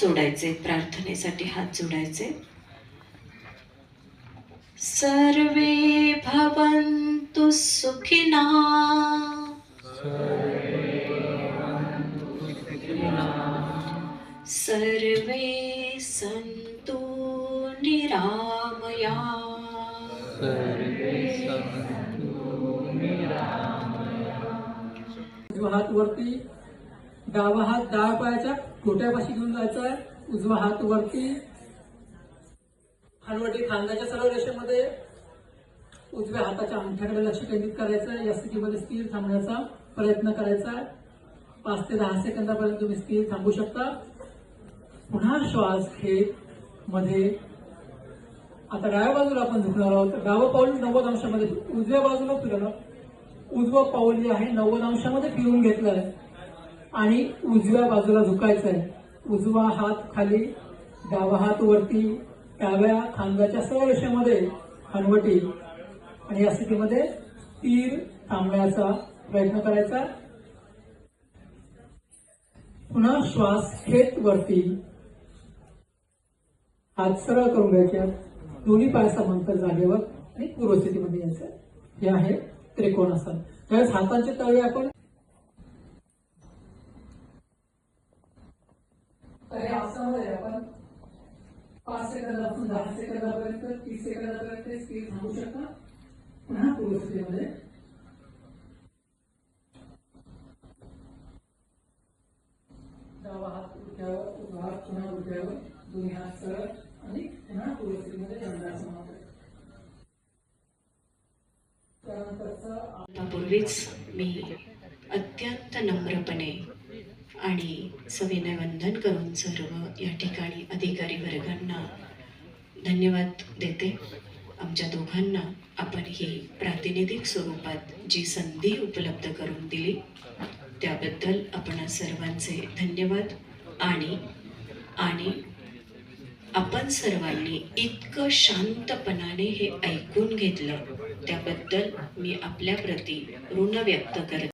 जोडायचे प्रार्थनेसाठी हात जोडायचे. सर्वे भवन्तु सुखिना। सर्वे सन्तु निरामया। हात वरती डावा हात डाव्या पायाच्या घोट्यापाशी घेऊन जायचा आहे उजवा हात वरती. हलवटी खांद्याच्या सरळ रेषेमध्ये. उजव्या हाताच्या अंगठ्याकडे लक्ष केंद्रित करायचं आहे या स्थितीमध्ये स्थिर थांबण्याचा प्रयत्न करायचा आहे. पाच ते दहा सेकंदापर्यंत तुम्ही स्थिर थांबू शकता. पुन्हा श्वास घेत मध्ये आता डाव्या बाजूला आपण झुकणार आहोत. डावं पाऊल नव्वद अंशामध्ये. उजव्या बाजूला फिरवलं उजवं पाऊल जे आहे नव्वद अंशामध्ये फिरवून घेतलं आहे आणि उजव्या बाजूला झुकायचं आहे उजवा हात खाली डावा हात वरती डाव्या खांद्याच्या सरळ रेषेमध्ये आणि या स्थितीमध्ये स्थिर थांबण्याचा प्रयत्न करायचा. पुन्हा श्वास घेत वरती. हात सरळ करून घ्यायचे. दोन्ही पाय समांतर जागेवर आणि पूर्वस्थितीमध्ये यायचं. हे आहे त्रिकोणासन. त्यावेळेस हातांचे तळवे आपण तर या आसनामध्ये आपण पाच सेकंदापासून दहा सेकंदापर्यंत तीस सेकंदापर्यंत स्थिर थांबू शकता. पुन्हा पूर्वस्थितीमध्ये डावा हात हात पुन्हा गुडघ्यावर दोन्ही हात सरळ आणि पुन्हा पूर्वस्थितीमध्ये त्यानंतरचा पूर्वीच मी अत्यंत नम्रपणे आणि सविनय वंदन करून सर्व या ठिकाणी अधिकारी वर्गांना धन्यवाद देते. आमच्या दोघांना आपण ही प्रातिनिधिक स्वरूपात जी संधी उपलब्ध करून दिली त्याबद्दल आपण सर्वांचे धन्यवाद आणि आणि आपण सर्वांनी इतकं शांतपणाने हे ऐकून घेतलं त्याबद्दल मी आपल्याप्रती ऋण व्यक्त करते.